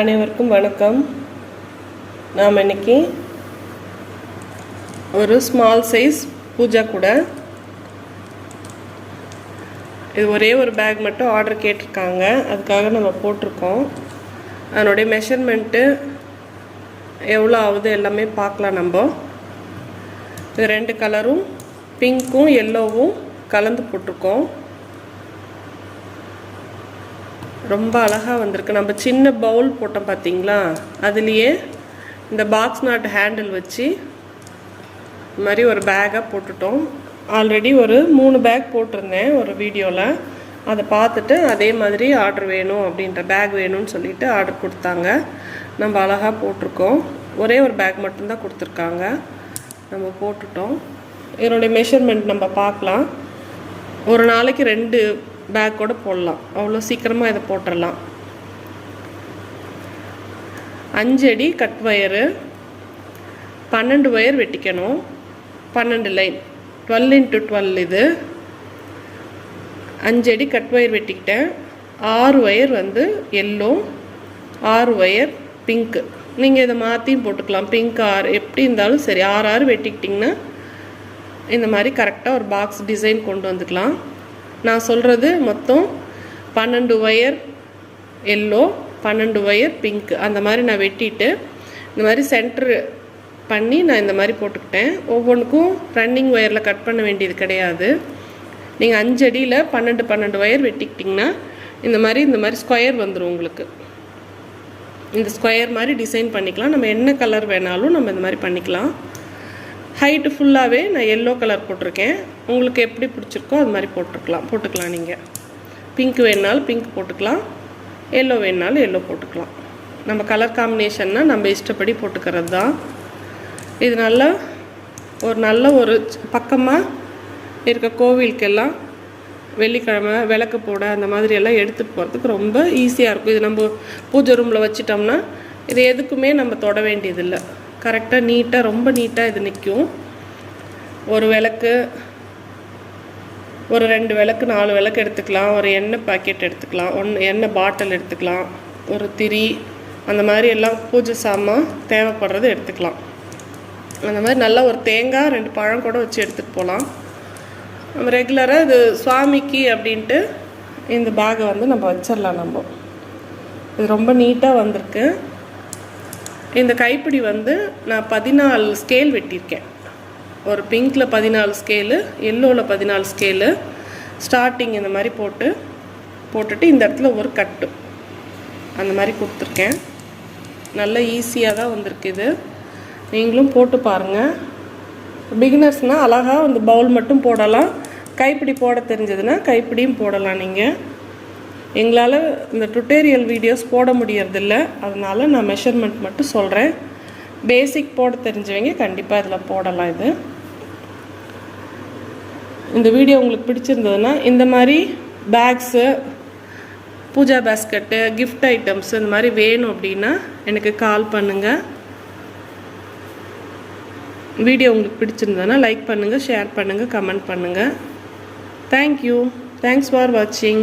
அனைவருக்கும் வணக்கம். நாம் இன்னைக்கு ஒரு ஸ்மால் சைஸ் பூஜா கூட இது ஒரே ஒரு பேக் மட்டும் ஆர்டர் கேட்டிருக்காங்க. அதுக்காக நம்ம போட்டிருக்கோம். அதனுடைய மெஷர்மெண்ட்டு எவ்வளோ ஆகுது எல்லாமே பார்க்கலாம் நம்ம. இது ரெண்டு கலரும் பிங்க்கும் எல்லோவும் கலந்து போட்டிருக்கோம். ரொம்ப அழகாக வந்திருக்கு. நம்ம சின்ன பவுல் போட்டோம் பார்த்தீங்களா அதுலேயே இந்த பாக்ஸ் நாட் ஹேண்டில் வச்சு இது மாதிரி ஒரு பேக்காக போட்டுட்டோம். ஆல்ரெடி ஒரு மூணு பேக் போட்டிருந்தேன் ஒரு வீடியோவில் அதை பார்த்துட்டு அதே மாதிரி ஆர்டர் வேணும் அப்படின்ற பேக் வேணும்னு சொல்லிட்டு ஆர்டர் கொடுத்தாங்க. நம்ம அழகாக போட்டிருக்கோம். ஒரே ஒரு பேக் மட்டும்தான் கொடுத்துருக்காங்க. நம்ம போட்டுட்டோம். இதனுடைய மெஷர்மெண்ட் நம்ம பார்க்கலாம். ஒரு நாளைக்கு ரெண்டு பேக் கூட போடலாம். அவ்வளோ சீக்கிரமாக இதை போட்டுடலாம் அஞ்சு அடி கட் ஒயரு பன்னெண்டு ஒயர் வெட்டிக்கணும். பன்னெண்டு லைன் டுவெல் இன்ட்டு டுவெல் இது. அஞ்சு அடி கட் ஒயர் வெட்டிக்கிட்டேன். ஆறு ஒயர் வந்து எல்லோ ஆறு ஒயர் பிங்க்கு நீங்கள் இதை மாற்றியும் போட்டுக்கலாம். பிங்க் ஆறு எப்படி இருந்தாலும் சரி ஆறு ஆறு வெட்டிக்கிட்டிங்கன்னா இந்த மாதிரி கரெக்டாக ஒரு பாக்ஸ் டிசைன் கொண்டு வந்துக்கலாம். நான் சொல்கிறது மொத்தம் பன்னெண்டு ஒயர் எல்லோ பன்னெண்டு ஒயர் பிங்க் அந்த மாதிரி நான் வெட்டிட்டு இந்த மாதிரி சென்ட்ரு பண்ணி நான் இந்த மாதிரி போட்டுக்கிட்டேன். ஒவ்வொன்றுக்கும் ரன்னிங் ஒயரில் கட் பண்ண வேண்டியது கிடையாது. நீங்கள் அஞ்சு அடியில் பன்னெண்டு பன்னெண்டு ஒயர் வெட்டிக்கிட்டிங்கன்னா இந்த மாதிரி இந்த மாதிரி ஸ்கொயர் வந்துடும் உங்களுக்கு. இந்த ஸ்கொயர் மாதிரி டிசைன் பண்ணிக்கலாம். நம்ம என்ன கலர் வேணாலும் நம்ம இந்த மாதிரி பண்ணிக்கலாம். ஹைட்டு ஃபுல்லாகவே நான் எல்லோ கலர் போட்டிருக்கேன். உங்களுக்கு எப்படி பிடிச்சிருக்கோ அது மாதிரி போட்டுக்கலாம். போட்டுக்கலாம் நீங்கள் பிங்க் வேணுனாலும் பிங்க் போட்டுக்கலாம். எல்லோ வேணுனாலும் எல்லோ போட்டுக்கலாம். நம்ம கலர் காம்பினேஷன்னா நம்ம இஷ்டப்படி போட்டுக்கிறது தான் இது நல்லா ஒரு நல்ல ஒரு பக்கமாக இருக்க கோவிலுக்கெல்லாம் வெள்ளிக்கிழமை விளக்கு போட அந்த மாதிரி எல்லாம் எடுத்துகிட்டு போகிறதுக்கு ரொம்ப ஈஸியாக இருக்கும். இது நம்ம பூஜை ரூமில் வச்சிட்டோம்னா இது எதுக்குமே நம்ம தொட வேண்டியதில்லை. கரெக்டாக நீட்டாக ரொம்ப நீட்டாக இது நிற்கும் ஒரு விளக்கு ஒரு ரெண்டு விளக்கு நாலு விளக்கு எடுத்துக்கலாம். ஒரு எண்ணெய் பாக்கெட் எடுத்துக்கலாம். ஒன்று எண்ணெய் பாட்டில் எடுத்துக்கலாம். ஒரு திரி அந்த மாதிரி எல்லாம் பூஜை சாமான் தேவைப்படுறது எடுத்துக்கலாம். அந்த மாதிரி நல்லா ஒரு தேங்காய் ரெண்டு பழம் கூட வச்சு எடுத்துகிட்டு போகலாம் நம்ம ரெகுலராக இது சுவாமிக்கு அப்படின்ட்டு இந்த பேகை வந்து நம்ம வச்சிடலாம் நம்ம. இது ரொம்ப நீட்டாக வந்திருக்கு. இந்த கைப்பிடி வந்து நான் பதினாலு ஸ்கேல் வெட்டியிருக்கேன். ஒரு பிங்க்கில் பதினாலு ஸ்கேலு எல்லோவில் பதினாலு ஸ்கேலு ஸ்டார்டிங் இந்த மாதிரி போட்டு போட்டுட்டு இந்த இடத்துல ஒரு கட்டு அந்த மாதிரி கொடுத்துருக்கேன். நல்ல ஈஸியாக தான் வந்திருக்கு இது. நீங்களும் போட்டு பாருங்கள் பிகினர்ஸ்னால் அழகாக அந்த பவுல் மட்டும் போடலாம். கைப்பிடி போட தெரிஞ்சதுன்னா கைப்பிடியும் போடலாம் நீங்கள் எங்களால் இந்த டுட்டோரியல் வீடியோஸ் போட முடியறதில்ல. அதனால் நான் மெஷர்மெண்ட் மட்டும் சொல்கிறேன் பேசிக் போட தெரிஞ்சவங்க கண்டிப்பாக இதில் போடலாம் இது. இந்த வீடியோ உங்களுக்கு பிடிச்சிருந்ததுன்னா இந்த மாதிரி bags puja basket gift items இந்த மாதிரி வேணும் அப்படின்னா எனக்கு கால் பண்ணுங்கள் வீடியோ உங்களுக்கு பிடிச்சிருந்ததுன்னா லைக் பண்ணுங்கள் ஷேர் பண்ணுங்கள் கமெண்ட் பண்ணுங்கள் தேங்க்யூ தேங்க்ஸ் ஃபார் வாட்சிங்